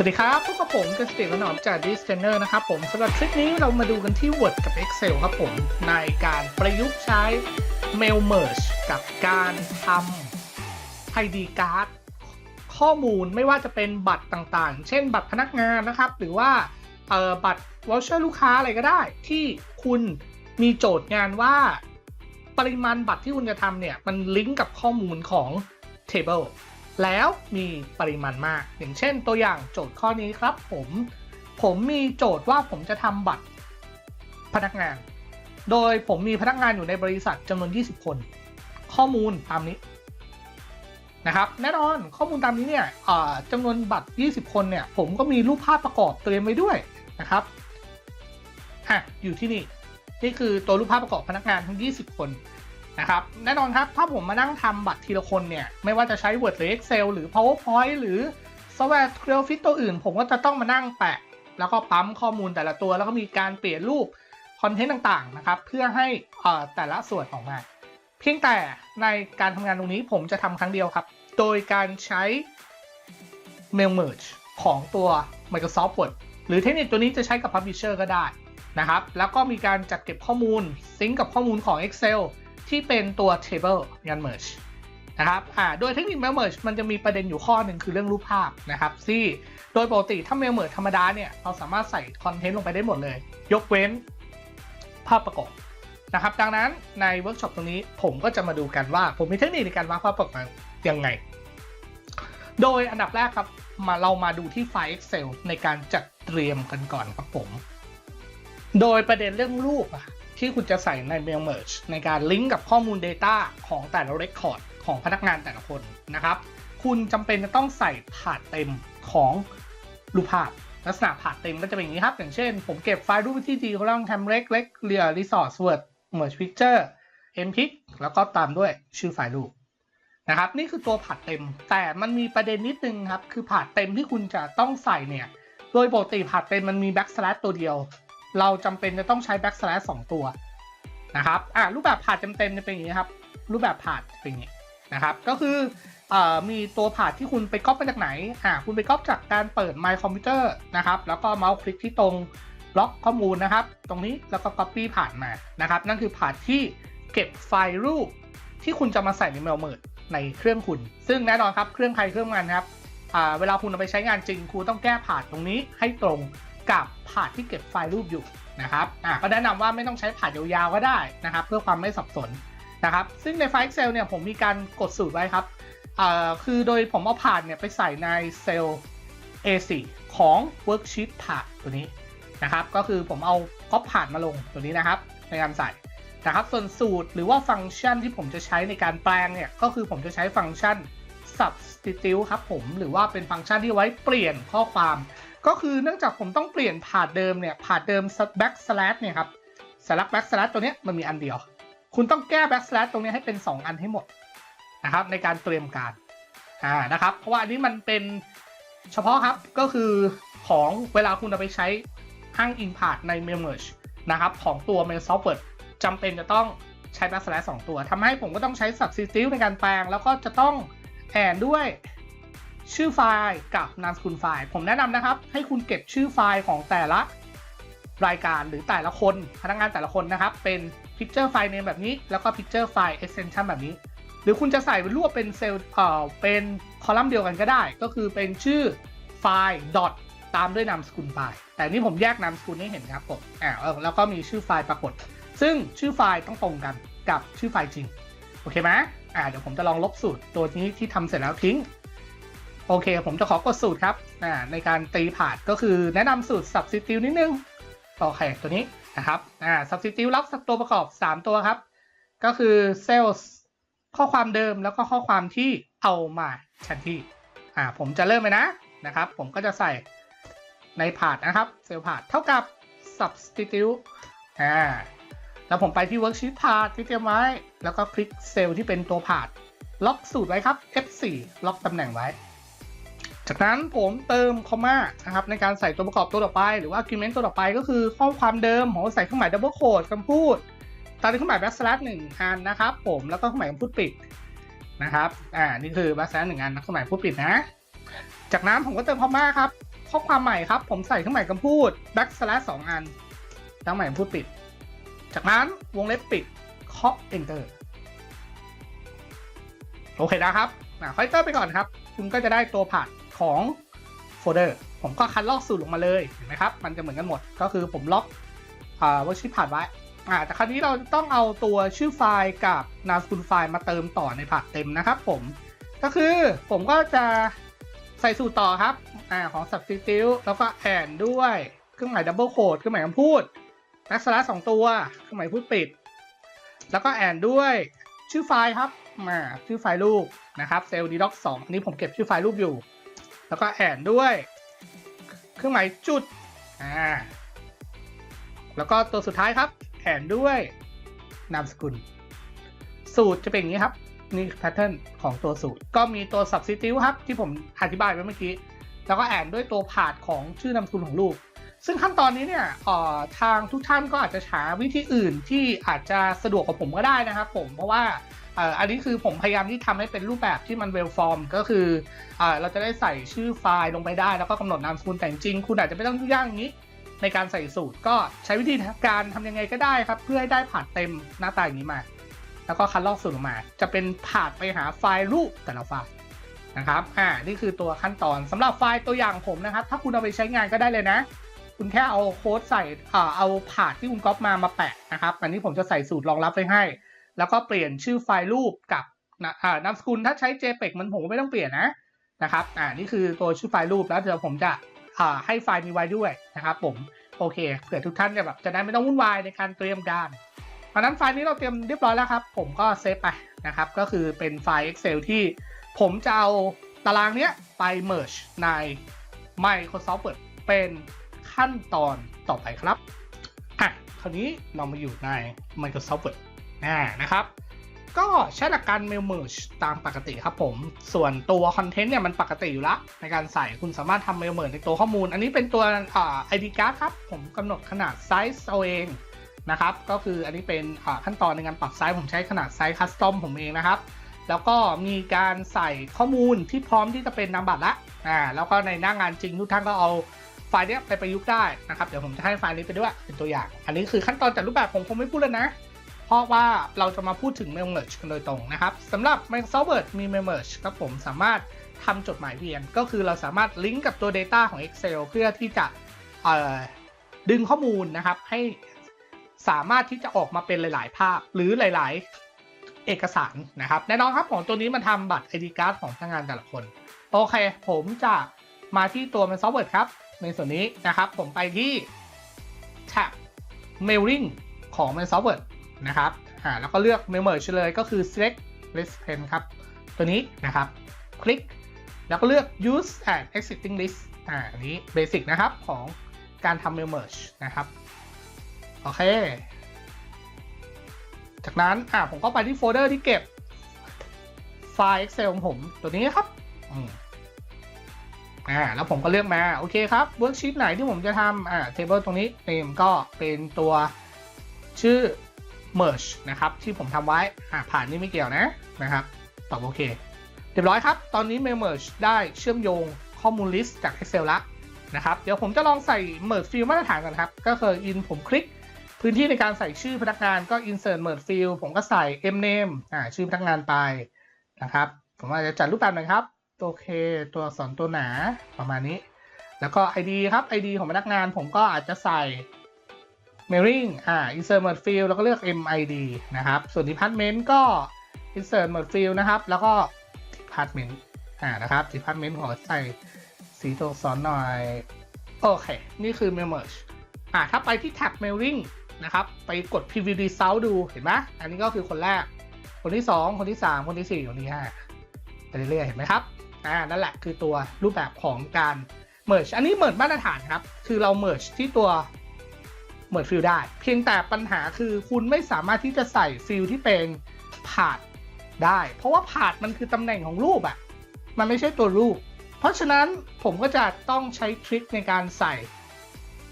สวัสดีครับพบกับผมกษตรกหนอมจาก d i s t a n n e r นะครับผมสำหรับคลิปนี้เรามาดูกันที่ Word กับ Excel ครับผม ในการประยุกต์ใช้ Mail Merge กับการทำ ID Card ข้อมูลไม่ว่าจะเป็นบัตรต่างๆ เช่นบัตรพนักงานนะครับ หรือว่าบัตร voucher ลูกค้าอะไรก็ได้ ที่คุณมีโจทย์งานว่า ปริมาณบัตรที่คุณจะทำเนี่ย มันลิงก์กับข้อมูลของ Table แล้วมีปริมาณมาก อย่างเช่นตัวอย่างโจทย์ข้อนี้ครับ ผมผมมีโจทย์ว่าผมจะทำบัตรพนักงาน โดยผมมีพนักงานอยู่ในบริษัทจำนวน 20 คน ข้อมูลตามนี้นะครับแน่นอนข้อมูลตามนี้เนี่ยจำนวนบัตร 20 คนเนี่ยผมก็มีรูปภาพประกอบเตรียมไว้ด้วยนะครับอะอยู่ที่นี่นี่คือตัวรูปภาพประกอบพนักงานทั้ง 20 คน นะครับ แน่นอนครับ ถ้าผมมานั่งทำบัตรทีละคนเนี่ย ไม่ว่าจะใช้ Word หรือ Excel หรือ PowerPoint หรือซอฟต์แวร์ c r e o f i t ตัวอื่น ผมก็จะต้องมานั่งแปะ แล้วก็ปั๊มข้อมูลแต่ละตัว แล้วก็มีการเปลี่ยนรูปคอนเทนต์ต่างๆนะครับ เพื่อให้อ่อแต่ละส่วนออกมา เพียงแต่ในการทำงานตรงนี้ผมจะทำครั้งเดียวครับ โดยการใช้ Mail Merge ของตัว Microsoft Word หรือเทคนิคตัวนี้จะใช้กับ Publisher ก็ได้นะครับ แล้วก็มีการจัดเก็บข้อมูลซิงก์กับข้อมูลของ Excel ที่เป็นตัว Table งาน Merge นะครับอ่าโดยเทคนิค Mail Merge มันจะมีประเด็นอยู่ข้อหนึ่งคือเรื่องรูปภาพนะครับที่โดยปกติถ้า Mail Merge ธรรมดาเนี่ยเราสามารถใส่คอนเทนต์ลงไปได้หมดเลย ยกเว้นภาพประกอบนะครับดังนั้นในเวิร์กช็อปตรงนี้ผมก็จะมาดูกันว่าผมมีเทคนิคในการวาดภาพประกอบยังไง โดยอันดับแรกครับมาเรามาดูที่ไฟล์ Excel ในการจัดเตรียมกันก่อนครับผม โดยประเด็นเรื่องรูปอะ ที่คุณจะใส่ใน Mail Merge ในการลิงก์กับข้อมูล Data ของแต่ละ Record ของพนักงานแต่ละคนนะครับ คุณจำเป็นจะต้องใส่ผาดเต็มของรูปภาพลักษณะผาดเต็มก็จะเป็นอย่างนี้ครับ อย่างเช่น ผมเก็บไฟล์รูปที่ดีเขาต้องทำเล็กเล็กเรีย Resource Word Merge Picture MPIC แล้วก็ตามด้วยชื่อไฟล์รูปนะครับ นี่คือตัวผัดเต็ม แต่มันมีประเด็นนิดนึงครับ คือผัดเต็มที่คุณจะต้องใส่เนี่ย โดยปกติผัดเต็มมันมี backslash ตัวเดียว เราจำเป็นจะต้องใช้ backslash สองตัวนะครับอะรูปแบบผัดเต็มๆจะเป็นอย่างนี้ครับ รูปแบบผัดเป็นอย่างนี้นะครับ ก็คืออมีตัวผัดที่คุณไปก๊อปมาจากไหนอะคุณไปก๊อปจากการเปิด My Computer นะครับ แล้วก็เมาส์คลิกที่ตรงบล็อกข้อมูลนะครับ ตรงนี้แล้วก็ copy ผ่านมานะครับ นั่นคือผัดที่เก็บไฟล์รูปที่คุณจะมาใส่ใน Mail Merge ในเครื่องคุณ ซึ่งแน่นอนครับ เครื่องใครเครื่องมันครับเวลาคุณเอาไปใช้งานจริง คุณต้องแก้ผ่านตรงนี้ให้ตรง กับผานที่เก็บไฟล์รูปอยู่นะครับอ่าก็แนะนำว่าไม่ต้องใช้ผานยาวๆก็ได้นะครับ เพื่อความไม่สับสนนะครับ ซึ่งในไฟล์ Excel เนี่ยผมมีการกดสูตรไว้ครับอ่าคือโดยผมเอาผานเนี่ยไปใส่ในเซลล์ A4 ของ Worksheet ผานตัวนี้นะครับ ก็คือผมเอาก๊อปผานมาลงตัวนี้นะครับ ในการใส่นะครับ ส่วนสูตรหรือว่าฟังก์ชันที่ผมจะใช้ในการแปลงเนี่ย ก็คือผมจะใช้ฟังก์ชัน substitute ครับผม หรือว่าเป็นฟังก์ชันที่ไว้เปลี่ยนข้อความ ก็คือเนื่องจากผมต้องเปลี่ยนผ่าเดิมเนี่ยผ่าเดิม back slash เนี่ยครับ slash back slash ตัวนี้มันมีอันเดียว คุณต้องแก้ back slash ตรงนี้ให้เป็น 2 อันให้หมดนะครับในการเตรียมการอ่านะครับ เพราะว่าอันนี้มันเป็นเฉพาะครับก็คือของเวลาคุณเอาไปใช้อ้างอิงผ่าใน Mail Merge นะครับของตัว Microsoft Word จำเป็นจะต้องใช้ backslash สองตัวทำให้ผมก็ต้องใช้ substitute ในการแปลง แล้วก็จะต้องแอนด้วย ชื่อไฟล์กับนามสกุลไฟล์ ผมแนะนำนะครับ ให้คุณเก็บชื่อไฟล์ของแต่ละรายการหรือแต่ละคนพนักงานแต่ละคนนะครับ เป็น picture file name แบบนี้ แล้วก็ picture file extension แบบนี้ หรือคุณจะใส่รวบเป็นเซลล์เอ่อเป็นคอลัมน์เดียวกันก็ได้ ก็คือเป็นชื่อไฟล์ dot ตามด้วยนามสกุลไฟล์ แต่นี่ผมแยกนามสกุลให้เห็นครับผมอ่าแล้วก็มีชื่อไฟล์ปรากฏ ซึ่งชื่อไฟล์ต้องตรงกันกับชื่อไฟล์จริง โอเคไหมอ่าเดี๋ยวผมจะลองลบสูตรตัวนี้ที่ทำเสร็จแล้วทิ้ง โอเค ผมจะขอกดสูตรครับในการตีผานก็คือแนะนำสูตร substitute นิดนึงโอเคตัวนี้นะครับอ่า substitute รับตัวประกอบ 3 ตัวครับ ก็คือ sales ข้อความเดิมแล้วก็ข้อความที่เอามาแทนที่อ่าผมจะเริ่มเลยนะนะครับ ผมก็จะใส่ในผาดนะครับ เซลล์ผาดเท่ากับ substitute อ่าแล้วผมไปที่ Worksheet พาดที่เตรียมไว้ แล้วก็คลิกเซลล์ที่เป็นตัวพาดล็อกสูตรไว้ครับ F4 ล็อกตำแหน่งไว้ จากนั้นผมเติมคอมมานะครับในการใส่ตัวประกอบตัวต่อไป หรือว่า argument ตัวต่อไปก็คือข้อความเดิมผมใส่เครื่องหมาย double quote คำพูดตามด้วยเครื่องหมาย backslash หนึ่งอันนะครับผมแล้วก็เครื่องหมายคำพูดปิดนะครับอ่านี่คือ backslash หนึ่งอันนะเครื่องหมายคำพูดปิดนะ จากนั้นผมก็เติมคอมมาครับข้อความใหม่ครับผมใส่เครื่องหมายคำพูด backslash สองอันเครื่องหมายคำพูดปิด จากนั้นวงเล็บปิดเคาะ enter โอเคนะครับนะคอยเตอร์ไปก่อนครับ คุณก็จะได้ตัวผ่าน ของโฟลเดอร์ผมก็คัดลอกสูตรลงมาเลยเห็นไหมครับ มันจะเหมือนกันหมด ก็คือผมล็อกอ่าว่าชื่อผ่านไว้อ่าแต่คราวนี้เราต้องเอาตัวชื่อไฟล์กับนามสกุลไฟล์มาเติมต่อในผ่านเต็มนะครับผม ก็คือผมก็จะใส่สูตรต่อครับอ่าของ substitute แล้วก็แอนด้วยเครื่องหมายดับเบิลโคดเครื่องหมายคำพูดลักษณะสองตัวเครื่องหมายพูดปิด แล้วก็แอนด้วยชื่อไฟล์ครับมาชื่อไฟล์รูปนะครับเซลล์ดีด็อกสองอันนี้ผมเก็บชื่อไฟล์รูปอยู่ แล้วก็แอนด้วย เครื่องหมายจุด อ่า แล้วก็ตัวสุดท้ายครับ แอนด้วยนามสกุล สูตรจะเป็นอย่างนี้ครับ นี่แพทเทิร์นของตัวสูตร ก็มีตัว substitute ครับ ที่ผมอธิบายไว้เมื่อกี้ แล้วก็แอนด้วยตัวผาดของชื่อนามสกุลของลูก ซึ่งขั้นตอนนี้เนี่ยทางทุกท่านก็อาจจะหาวิธีอื่นที่อาจจะสะดวกกว่าผมก็ได้นะครับผม เพราะว่า อันนี้คือผมพยายามที่ทำให้เป็นรูปแบบที่มัน well form ก็คือเราจะได้ใส่ชื่อไฟล์ลงไปได้ แล้วก็กำหนดนามสกุลแต่จริง คุณอาจจะไม่ต้องยุ่งยากอย่างนี้ ในการใส่สูตรก็ใช้วิธีการทำยังไงก็ได้ครับ เพื่อให้ได้ผาดเต็มหน้าตาอย่างนี้มา แล้วก็คัดลอกสูตรออกมา จะเป็นผ่านไปหาไฟล์รูปแต่ละไฟล์นะครับ อ่า นี่คือตัวขั้นตอนสำหรับไฟล์ตัวอย่างผมนะครับ ถ้าคุณเอาไปใช้งานก็ได้เลยนะ คุณแค่เอาโค้ดใส่ อ่า เอาผ่านที่คุณก๊อปมามาแปะนะครับ อันนี้ผมจะใส่สูตรรองรับไว้ให้ แล้วก็เปลี่ยนชื่อไฟล์รูปกับนามสกุลถ้าใช้ JPEG มันผมก็ไม่ต้องเปลี่ยนนะนะครับอ่านี่คือตัวชื่อไฟล์รูปแล้วเดี๋ยวผมจะให้ไฟล์นี้ไว้ด้วยนะครับผมโอเคเผื่อทุกท่านจะแบบจะได้ไม่ต้องวุ่นวายในการเตรียมการเพราะฉะนั้นไฟล์นี้เราเตรียมเรียบร้อยแล้วครับ ผมก็เซฟไปนะครับก็คือเป็นไฟล์ Excel ที่ผมจะเอาตารางเนี้ยไป merge ใน Microsoft Word เป็นขั้นตอนต่อไปครับอะคราวนี้เรามาอยู่ใน Microsoft Word อ่านะครับ ก็ใช้หลักการ mail merge ตามปกติครับผม ส่วนตัวคอนเทนต์เนี่ยมันปกติอยู่ล้วในการใส่คุณสามารถทำ mail merge ในตัวข้อมูล อันนี้เป็นตัวอ่า ID card ครับ ผมกำหนดขนาดไซส์เอาเองนะครับ ก็คืออันนี้เป็นขั้นตอนในการปรับไซส์ผมใช้ขนาดไซส์คัสตอมผมเองนะครับแล้วก็มีการใส่ข้อมูลที่พร้อมที่จะเป็นนามบัตรละอ่าแล้วก็ในหน้างานจริงทุกท่านก็เอาไฟล์เนี้ยไปประยุกต์ได้นะครับ เดี๋ยวผมจะให้ไฟล์นี้ไปด้วยเป็นตัวอย่าง อันนี้คือขั้นตอนจัดรูปแบบผมคงไม่พูดแล้วนะ เพราะว่าเราจะมาพูดถึง m e m e r g e กันโดยตรงนะครับสำหรับ Microsoft Word มี m e m e r g e ครับผมสามารถทำจดหมายเวียน ก็คือเราสามารถลิงก์กับตัว Data ของ Excel เพื่อที่จะดึงข้อมูลนะครับให้สามารถที่จะออกมาเป็นหลาย ๆ ภาพหรือหลาย ๆ เอกสารนะครับแน่นอนครับของตัวนี้มันทำบัตร ID card ของพนักงานแต่ละคนโอเค ผมจะมาที่ตัว Microsoft Word ครับ ในส่วนนี้นะครับ ผมไปที่ tab mailing ของ Microsoft Word นะครับอ่าแล้วก็เลือก Mail Merge เลยก็คือ select recipient ครับ ตัวนี้นะครับ คลิก แล้วก็เลือก use and existing list อ่าอันนี้ basic นะครับของการทำ Mail Merge นะครับ โอเค จากนั้นอ่าผมก็ไปที่โฟลเดอร์ที่เก็บไฟล์ Excel ของผมตัวนี้ครับอืมอ่าแล้วผมก็เลือกมา โอเคครับเวิร์กชีตไหนที่ผมจะทำอ่า table ตรงนี้ name ก็เป็นตัวชื่อ merge นะครับ ที่ผมทำไว้ผ่านนี่ไม่เกี่ยวนะนะครับตอบโอเคเรียบร้อยครับ ตอนนี้ merge ได้เชื่อมโยงข้อมูล list จาก Excel ละนะครับ เดี๋ยวผมจะลองใส่ merge field มาตรฐานกันครับ ก็คือ in ผมคลิก พื้นที่ในการใส่ชื่อพนักงานก็ insert merge field ผมก็ใส่ m name อ่าชื่อพนักงานไปนะครับ ผมอาจจะจัดรูปแบบหน่อยครับโอเคตัวอักษรตัวหนาประมาณนี้ แล้วก็ ID ครับ ID ของพนักงานผมก็อาจจะใส่ mailing อ่า insert merge field แล้วก็เลือก MID นะครับ ส่วน department ก็ insert merge field นะครับ แล้วก็ department อ่านะครับ department ขอใส่สีตัวอักษรหน่อย โอเค นี่คือ Merge อ่าถ้าไปที่ tab mailing นะครับ ไปกด preview result ดูเห็นไหมอันนี้ก็คือคนแรก คนที่ 2 คนที่ 3 คนที่ 4 คนที่5ไปเรื่อยๆเห็นไหมครับอ่านั่นแหละคือตัวรูปแบบของการ merge อันนี้ merge มาตรฐานครับ คือเรา merge ที่ตัว merge field ได้ เพียงแต่ปัญหาคือคุณไม่สามารถที่จะใส่ field ที่เป็น path ได้ เพราะว่า path มันคือตำแหน่งของรูปอะมันไม่ใช่ตัวรูป เพราะฉะนั้นผมก็จะต้องใช้ทริคในการใส่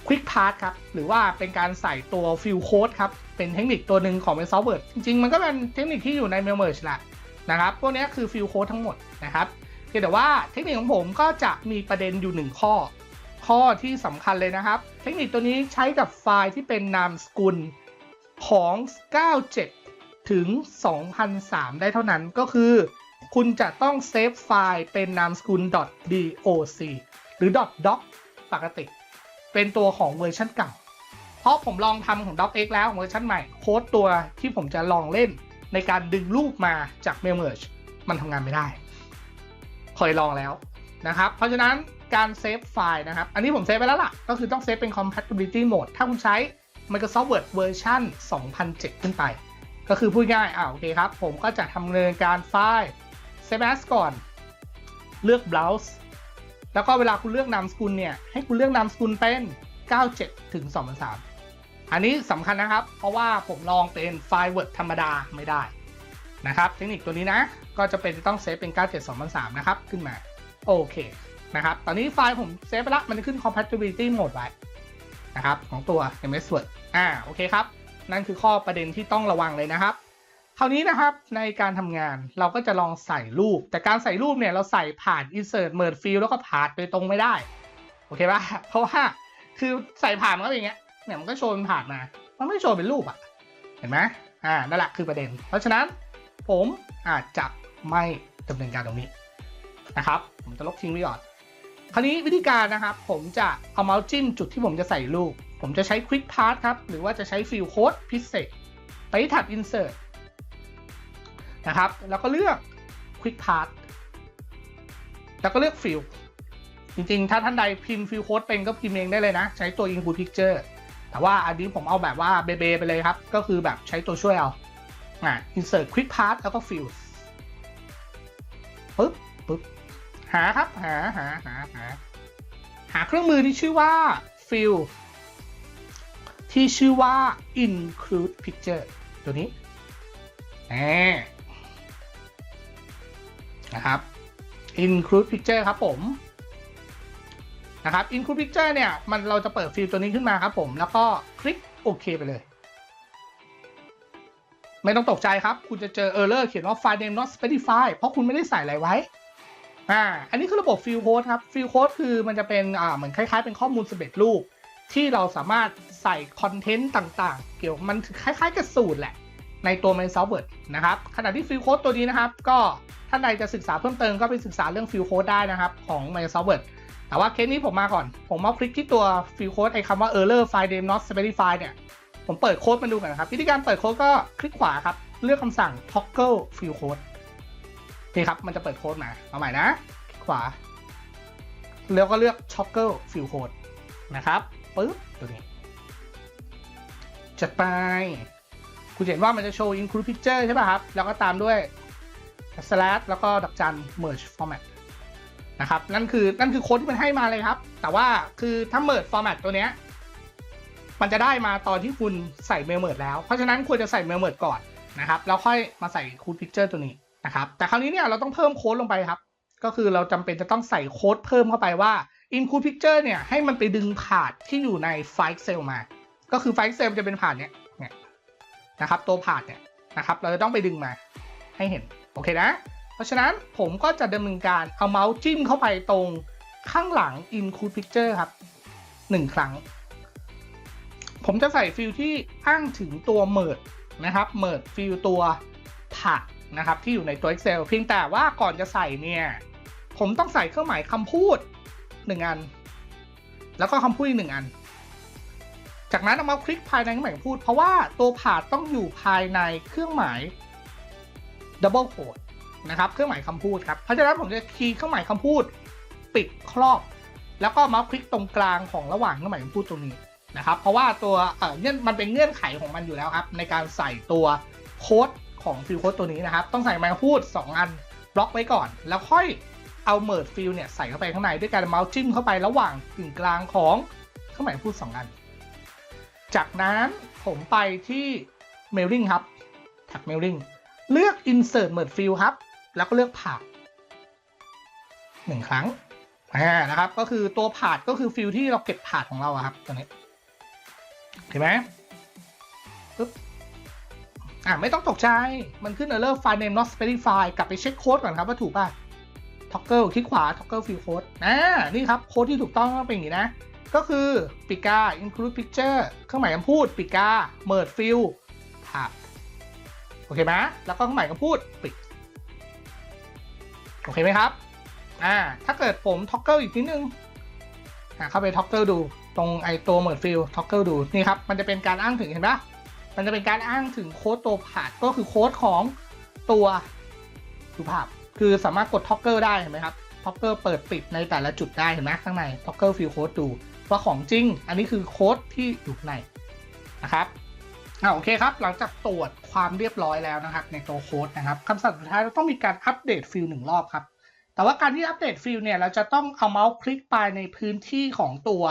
Quick Path ครับ หรือว่าเป็นการใส่ตัว Field Code ครับ เป็นเทคนิคตัวหนึ่งของ Microsoft Word จริง ๆ มันก็เป็นเทคนิคที่อยู่ใน Mail Merge แหละนะครับ พวกนี้คือ Field Code ทั้งหมดนะครับเพียงแต่ว่าเทคนิคของผมก็จะมีประเด็นอยู่หนึ่งข้อ ข้อที่สำคัญเลยนะครับ เทคนิคตัวนี้ใช้กับไฟล์ที่เป็นนามสกุลของ 97 ถึง 2003 ได้เท่านั้นก็คือ คุณจะต้องเซฟไฟล์เป็นนามสกุล .doc หรือ .doc ปกติ เป็นตัวของเวอร์ชันเก่า เพราะผมลองทำของ docx แล้วเวอร์ชันใหม่ โค้ดตัวที่ผมจะลองเล่นในการดึงรูปมาจาก mail merge มันทำงานไม่ได้ เคยลองแล้ว นะครับ เพราะฉะนั้นการเซฟไฟล์นะครับ อันนี้ผมเซฟไปแล้วล่ะ ก็คือต้องเซฟเป็น compatibility mode ถ้าคุณใช้ Microsoft Word เวอร์ชัน2007 ขึ้นไป ก็คือพูดง่ายอ่าโอเคครับ ผมก็จะทำเนินการไฟล์ save as ก่อน เลือก browse แล้วก็เวลาคุณเลือกนามสกุลเนี่ย ให้คุณเลือกนามสกุลเป็น 97 ถึง 2003 อันนี้สำคัญนะครับ เพราะว่าผมลองเป็นไฟล์ Word ธรรมดาไม่ได้นะครับ เทคนิคตัวนี้นะ ก็จะเป็นต้องเซฟเป็น 97 2003 นะครับ ขึ้นมา โอเคนะครับ ตอนนี้ไฟล์ผมเซฟไปละมันขึ้น compatibility mode ไว้นะครับของตัว MS Word อ่าโอเคครับ นั่นคือข้อประเด็นที่ต้องระวังเลยนะครับ คราวนี้นะครับในการทำงานเราก็จะลองใส่รูป แต่การใส่รูปเนี่ยเราใส่ผ่าน insert merge field แล้วก็ผ่านไปตรงไม่ได้ โอเคป่ะเพราะว่าคือใส่ผ่านมันก็อย่างเงี้ยเนี่ยมันก็โชว์เป็นผ่านมา มันไม่โชว์เป็นรูปอะเห็นไหมอ่านั่นแหละคือประเด็น เพราะฉะนั้นผมอาจจะไม่ดำเนินการตรงนี้ นะครับ ผมจะลบทิ้งไว้ก่อน คราวนี้วิธีการนะครับ ผมจะเอาเมาส์จิ้มจุดที่ผมจะใส่รูป ผมจะใช้ Quick Path ครับ หรือว่าจะใช้ Field Code พิเศษ ไปที่แท็บ Insert นะครับ แล้วก็เลือก Quick Path แล้วก็เลือก Field จริงๆ ถ้าท่านใดพิมพ์ Field Code เป็นก็พิมพ์เองได้เลยนะ ใช้ตัว Include Picture แต่ว่าอันนี้ผมเอาแบบว่าเบเบไปเลยครับ ก็คือแบบใช้ตัวช่วยเอาอ่า Insert Quick Path แล้วก็ Field ปึ๊บปึ๊บ หาครับหาหาหาหาหาเครื่องมือที่ชื่อว่า fill ที่ชื่อว่า include picture ตัวนี้แหมนะครับ include picture ครับผมนะครับ include picture เนี่ยมันเราจะเปิดฟิลตัวนี้ขึ้นมาครับผมแล้วก็คลิกโอเคไปเลย ไม่ต้องตกใจครับ คุณจะเจอ error เขียนว่า file name not specified เพราะคุณไม่ได้ใส่อะไรไว้ อ่า อันนี้คือระบบ field code ครับ field code คือมันจะเป็นอ่าเหมือนคล้ายๆ เป็นข้อมูลสำเร็จรูป ที่เราสามารถใส่คอนเทนต์ต่างๆ เกี่ยวมันคล้ายๆกับสูตรแหละ ในตัว Microsoft Word นะครับ ขณะที่ field code ตัวนี้นะครับ ก็ท่านใดจะศึกษาเพิ่มเติมก็ไปศึกษาเรื่อง field code ได้นะครับ ของ Microsoft Word แต่ว่าเคสนี้ผมมาก่อน ผมมาคลิกที่ตัว field code ไอ้คำว่า error file name not specified เนี่ย ผมเปิดโค้ดมาดูกันนะครับ วิธีการเปิดโค้ดก็คลิกขวาครับ เลือกคำสั่ง toggle field code นี่ครับ มันจะเปิดโค้ดมา เอาใหม่นะ ขวา แล้วก็เลือก toggle field code นะครับปึ๊บตัวนี้จัดไป คุณเห็นว่ามันจะโชว์ include picture ใช่ป่ะครับ แล้วก็ตามด้วย slash แล้วก็ดอกจัน merge format นะครับ นั่นคือ นั่นคือโค้ดที่มันให้มาเลยครับ แต่ว่าคือถ้า merge format ตัวเนี้ย มันจะได้มาตอนที่คุณใส่ mail merge แล้ว เพราะฉะนั้นควรจะใส่ mail merge ก่อนนะครับ แล้วค่อยมาใส่ include picture ตัวนี้ นะครับแต่คราวนี้เนี่ยเราต้องเพิ่มโค้ดลงไปครับ ก็คือเราจำเป็นจะต้องใส่โค้ดเพิ่มเข้าไปว่า include picture เนี่ยให้มันไปดึงผ่านที่อยู่ในไฟล์ Excel มา ก็คือไฟล์ Excel จะเป็นผ่านเนี้ยเนี่ยนะครับตัวผ่านเนี่ยนะครับเราจะต้องไปดึงมาให้เห็นโอเคนะ เพราะฉะนั้นผมก็จะดำเนินการเอาเมาส์จิ้มเข้าไปตรงข้างหลัง include picture ครับหนึ่งครั้ง ผมจะใส่ฟิลที่อ้างถึงตัว merge นะครับ merge ฟิลตัวผ่าน นะครับที่อยู่ในตัว Excel เพียงแต่ว่าก่อนจะใส่เนี่ย ผมต้องใส่เครื่องหมายคำพูดหนึ่งอัน แล้วก็คำพูดอีกหนึ่งอัน จากนั้นเอามาคลิกภายในเครื่องหมายคำพูด เพราะว่าตัวผ่าต้องอยู่ภายในเครื่องหมาย double quote นะครับเครื่องหมายคำพูดครับเพราะฉะนั้นผมจะคีย์เครื่องหมายคำพูด ปิดครอบ แล้วก็มาคลิกตรงกลางของระหว่างเครื่องหมายคำพูดตรงนี้นะครับ เพราะว่าตัวเอ่อเงื่อนมันเป็นเงื่อนไขของมันอยู่แล้วครับ ในการใส่ตัวโค้ด ของฟิลโค้ดตัวนี้นะครับ ต้องใส่ไมค์พูด 2 อันบล็อกไว้ก่อน แล้วค่อยเอาเมิร์ดฟิลเนี่ยใส่เข้าไปข้างในด้วยการเมาส์จิ้มเข้าไประหว่างกึ่งกลางของเครื่องหมายพูด 2 อัน จากนั้นผมไปที่ mailing ครับแท็บ mailing เลือก insert merge field ครับ แล้วก็เลือกผานหนึ่งครั้งอ่านะครับ ก็คือตัวผานก็คือฟิลที่เราเก็บผานของเราอะครับตัวนี้เห็นไหม อ่าไม่ต้องตกใจ มันขึ้น error file name not specified กลับไปเช็คโค้ดก่อนครับว่าถูกป่ะ toggle คลิกขวา toggle fill code อ่านี่ครับโค้ดที่ถูกต้องต้องเป็นอย่างนี้นะ ก็คือปิกา include picture เครื่องหมายคำพูดปิกา merge fill ภาพโอเคไหมแล้วก็เครื่องหมายคำพูดปิด โอเคไหมครับ อ่า ถ้าเกิดผม toggle อีกนิดนึงอ่าเข้าไป toggle ดู ตรงไอตัว merge fill toggle ดู นี่ครับ มันจะเป็นการอ้างถึงเห็นปะ มันจะเป็นการอ้างถึงโค้ดตัวผ่านก็คือโค้ดของตัวรูภาพ คือสามารถกด toggle ได้เห็นไหมครับ toggle เปิดปิดในแต่ละจุดได้เห็นไหมข้างใน toggle fill code ดูว่าของจริง อันนี้คือโค้ดที่อยู่ในนะครับอ่าโอเคครับ หลังจากตรวจความเรียบร้อยแล้วนะครับ ในตัวโค้ดนะครับคำสั่งสุดท้ายเราต้องมีการอัปเดตฟิลหนึ่งรอบครับ แต่ว่าการที่อัปเดตฟิลเนี่ยเราจะต้องเอาเมาส์คลิกไปในพื้นที่ของตัว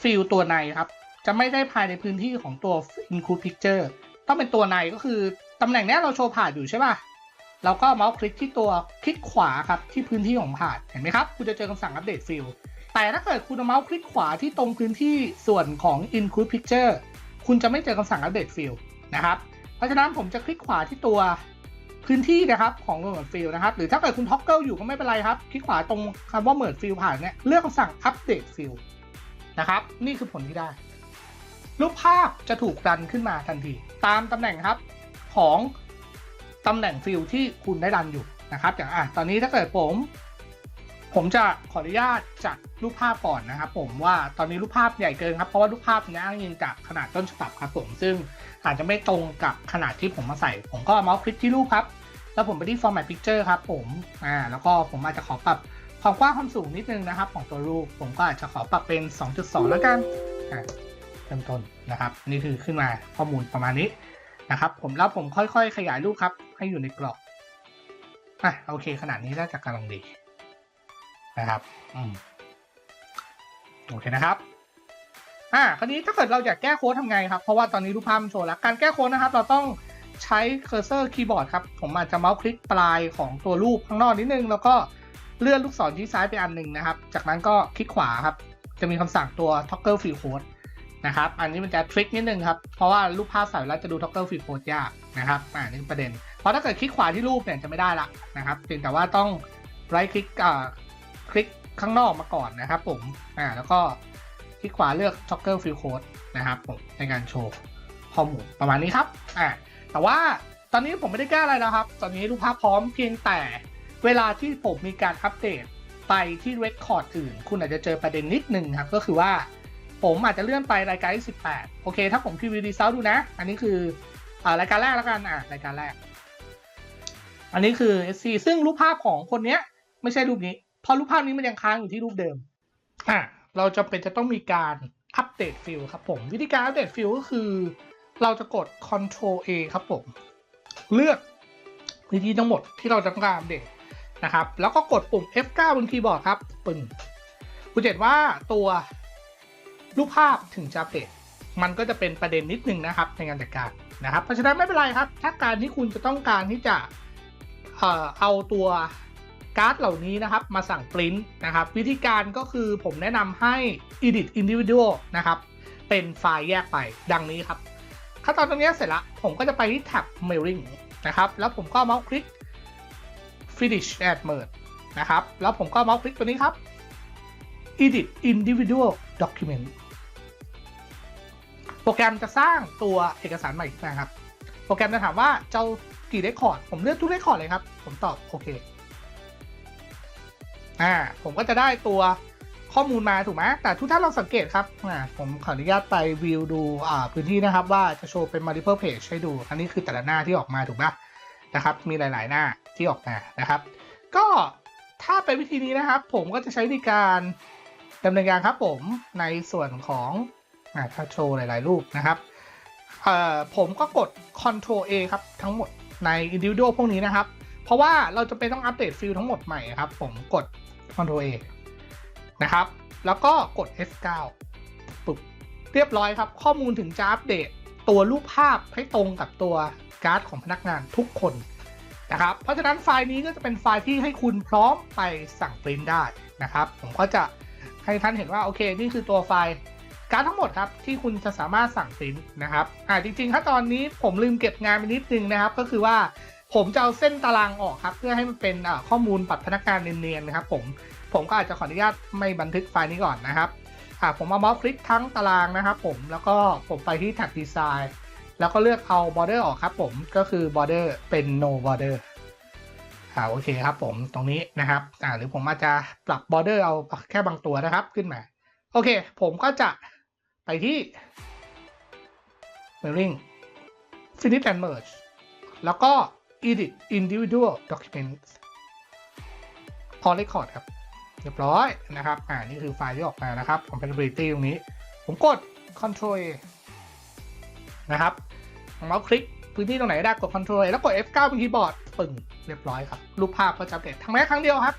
ฟิลตัวในครับ จะไม่ได้ภายในพื้นที่ของตัว include picture ต้องเป็นตัวในก็คือตำแหน่งนี้เราโชว์ผ่านอยู่ใช่ป่ะเราก็เมาส์คลิกที่ตัวคลิกขวาครับที่พื้นที่ของผ่านเห็นไหมครับ คุณจะเจอคำสั่งอัปเดตฟิลแต่ถ้าเกิดคุณเมาส์คลิกขวาที่ตรงพื้นที่ส่วนของ include picture คุณจะไม่เจอคำสั่งอัปเดตฟิลนะครับ เพราะฉะนั้นผมจะคลิกขวาที่ตัวพื้นที่นะครับของ merge field นะครับ หรือถ้าเกิดคุณ toggle อยู่ก็ไม่เป็นไรครับ คลิกขวาตรงคำว่า merge field ผ่านเนี่ยเลือกคำสั่ง update field นะครับ นี่คือผลที่ได้ รูปภาพจะถูกดันขึ้นมาทันที ตามตำแหน่งครับของตำแหน่งฟิลที่คุณได้ดันอยู่นะครับ อย่างอะตอนนี้ถ้าเกิดผม ผมจะขออนุญาตจัดรูปภาพก่อนนะครับ ผมว่าตอนนี้รูปภาพใหญ่เกินครับเพราะว่ารูปภาพนี้อ้างอิงจากขนาดต้นฉบับครับผมซึ่งอาจจะไม่ตรงกับขนาดที่ผมมาใส่ ผมก็เอาเมาส์คลิกที่รูปครับ แล้วผมไปที่ format picture ครับ ผมอ่าแล้วก็ผมอาจจะขอปรับความกว้างความสูงนิดนึงนะครับ ของตัวรูป ผมก็อาจจะขอปรับเป็น 2.2 แล้วกันอ่า เริ่มต้นนะครับ นี่คือขึ้นมาข้อมูลประมาณนี้นะครับ ผมแล้วผมค่อยๆ ขยายรูปครับ ให้อยู่ในกรอบอะโอเค ขนาดนี้น่าจะกำลังดีนะครับอืมโอเคนะครับอ่าคราวนี้ถ้าเกิดเราอยากแก้โค้ดทำไงครับ เพราะว่าตอนนี้รูปภาพมันโชว์แล้ว การแก้โค้ดนะครับ เราต้องใช้เคอร์เซอร์คีย์บอร์ดครับ ผมอาจจะเมาส์คลิกปลายของตัวรูปข้างนอกนิดนึง แล้วก็เลื่อนลูกศรที่ซ้ายไปอันหนึ่งนะครับ จากนั้นก็คลิกขวาครับ จะมีคำสั่งตัว toggle fill code นะครับ อันนี้มันจะทริคนิดนึงครับ เพราะว่ารูปภาพใส่แล้วจะดู toggle fill code ยากนะครับอ่านี่ประเด็น เพราะถ้าเกิดคลิกขวาที่รูปเนี่ยจะไม่ได้ละนะครับเพียงแต่ว่าต้องไรคลิกอ่าคลิกข้างนอกมาก่อนนะครับผมอ่าแล้วก็คลิกขวาเลือก toggle fill code นะครับผมในการโชว์ข้อมูลประมาณนี้ครับอ่าแต่ว่าตอนนี้ผมไม่ได้แก้อะไรแล้วครับ ตอนนี้รูปภาพพร้อมเพียงแต่เวลาที่ผมมีการอัปเดตไปที่เรคคอร์ดอื่น คุณอาจจะเจอประเด็นนิดนึงครับ ก็คือว่า ผมอาจจะเลื่อนไปรายการที่ 18 โอเค ถ้าผมพรีวิวดีเซลดูนะ อันนี้คืออรายการแรกแล้วกันอ่ารายการแรก อันนี้คือ SC ซึ่งรูปภาพของคนเนี้ย ไม่ใช่รูปนี้ เพราะรูปภาพนี้มันยังค้างอยู่ที่รูปเดิมอะเราจะเป็นจะต้องมีการอัปเดตฟิลครับผม วิธีการอัปเดตฟิลก็คือ เราจะกด Ctrl A ครับผม เลือกวิธีทั้งหมดที่เราต้องการอัปเดตนะครับ แล้วก็กดปุ่ม F9 บนคีย์บอร์ดครับปึ้งคุณเห็นว่าตัว รูปภาพถึงจะอัปเดตมันก็จะเป็นประเด็นนิดนึงนะครับในการจัดการนะครับ เพราะฉะนั้นไม่เป็นไรครับ ถ้าการที่คุณจะต้องการที่จะเอาตัวการ์ดเหล่านี้นะครับมาสั่งปริ้นนะครับ วิธีการก็คือผมแนะนำให้ edit individual นะครับเป็นไฟล์แยกไปดังนี้ครับ ขั้นตอนตรงนี้เสร็จแล้วผมก็จะไปที่แท็บ mailing นะครับ แล้วผมก็เมาส์คลิก finish add merge นะครับ แล้วผมก็เมาส์คลิกตัวนี้ครับ edit individual document รแกรมจะสร้างตัวเอกสารใหม่นมาครับ โปรแกรมจะถามว่าเจ้ากี่เรคคอร์ด ผมเลือกทุกเรคคอร์ดเลยครับ ผมตอบโอเค อ่า ผมก็จะได้ตัวข้อมูลมาถูกไหมแต่ทุกท่านลองสังเกตครับ อ่า ผมขออนุญาตไปวิวดูอ่าพื้นที่นะครับ ว่าจะโชว์เป็น multiple page ให้ดู อันนี้คือแต่ละหน้าที่ออกมาถูกไหมนะครับ มีหลาย ๆ หน้าที่ออกมานะครับ ก็ถ้าเป็นวิธีนี้นะครับ ผมก็จะใช้วิธีการดำเนินการครับผมในส่วนของ ถ้าโชว์หลาย ๆ รูปนะครับผมก็กด Ctrl A ครับ ทั้งหมดใน individual พวกนี้นะครับ เพราะว่าเราจะเป็นต้องอัปเดตฟิลทั้งหมดใหม่ครับ ผมกด Ctrl A นะครับ แล้วก็กด F9 ปุ๊บเรียบร้อยครับ ข้อมูลถึงจะอัปเดตตัวรูปภาพให้ตรงกับตัวการ์ดของพนักงานทุกคนนะครับ เพราะฉะนั้นไฟล์นี้ก็จะเป็นไฟล์ที่ให้คุณพร้อมไปสั่งปริ้นได้นะครับ ผมก็จะให้ท่านเห็นว่าโอเค นี่คือตัวไฟล์ การทั้งหมดครับที่คุณจะสามารถสั่งปริ้นนะครับอ่าจริงๆถ้าตอนนี้ผมลืมเก็บงานไปนิดนึงนะครับ ก็คือว่าผมจะเอาเส้นตารางออกครับ เพื่อให้มันเป็นอ่าข้อมูลปัดพนักงานเนียนๆนะครับ ผมผมก็อาจจะขออนุญาตไม่บันทึกไฟล์นี้ก่อนนะครับอ่าผมเอามาคลิกทั้งตารางนะครับ ผมแล้วก็ผมไปที่แท็บดีไซน์แล้วก็เลือกเอา border ออกครับ ผมก็คือ border เป็น no border อ่าโอเคครับ ผมตรงนี้นะครับอ่าหรือผมอาจจะปรับ border เอาแค่บางตัวนะครับขึ้นมา โอเค ผมก็จะ ไปที่ mirroring finish and merge แล้วก็ edit individual documents พอ record ครับ เรียบร้อยนะครับ อ่า นี่คือไฟล์ที่ออกมานะครับ compatibility ตรงนี้ ผมกด control นะครับเมาส์คลิกพื้นที่ตรงไหนได้กด control แล้วกด F9 บนคีย์บอร์ดปึ่งเรียบร้อยครับ รูปภาพก็จะอัปเดตทั้งแม้ครั้งเดียวครับ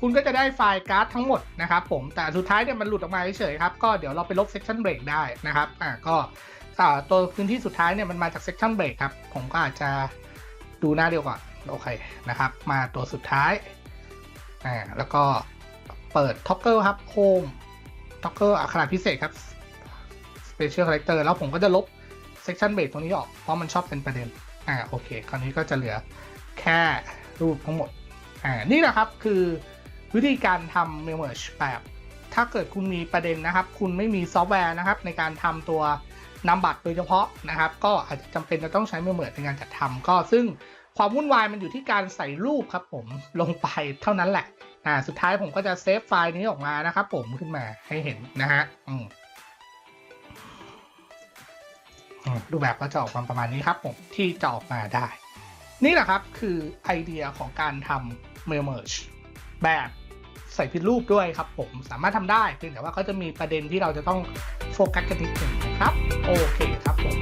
คุณก็จะได้ไฟล์การ์ดทั้งหมดนะครับผมแต่สุดท้ายเนี่ยมันหลุดออกมาเฉยๆครับก็เดี๋ยวเราไปลบ section break ได้นะครับอ่าก็อ่าตัวพื้นที่สุดท้ายเนี่ยมันมาจาก section break ครับผมก็อาจจะดูหน้าเดียวก่อนโอเคนะครับ มาตัวสุดท้ายอ่าแล้วก็เปิด toggle ครับ home toggle อะขนาดพิเศษครับ special character แล้วผมก็จะลบ section break ตรงนี้ออก เพราะมันชอบเป็นประเด็น อ่าโอเค คราวนี้ก็จะเหลือแค่รูปทั้งหมด อ่านี่แหละครับคือ วิธีการทำ mail merge แบบถ้าเกิดคุณมีประเด็นนะครับ คุณไม่มีซอฟต์แวร์นะครับ ในการทำตัวนำบัตรโดยเฉพาะนะครับ ก็อาจจะจำเป็นจะต้องใช้ mail merge ในการจัดทำก็ซึ่งความวุ่นวายมันอยู่ที่การใส่รูปครับผมลงไปเท่านั้นแหละอ่าสุดท้ายผมก็จะเซฟไฟล์นี้ออกมานะครับผมขึ้นมาให้เห็นนะฮะอืมรูปแบบก็จะออกมาประมาณนี้ครับผมที่จะออกมาได้ นี่แหละครับคือไอเดียของการทำ mail merge แบบใส่ผิดรูปด้วยครับผมสามารถทำได้เพียงแต่ว่าก็จะมีประเด็นที่เราจะต้องโฟกัสกันนิดหนึ่งนะครับ โอเคครับผม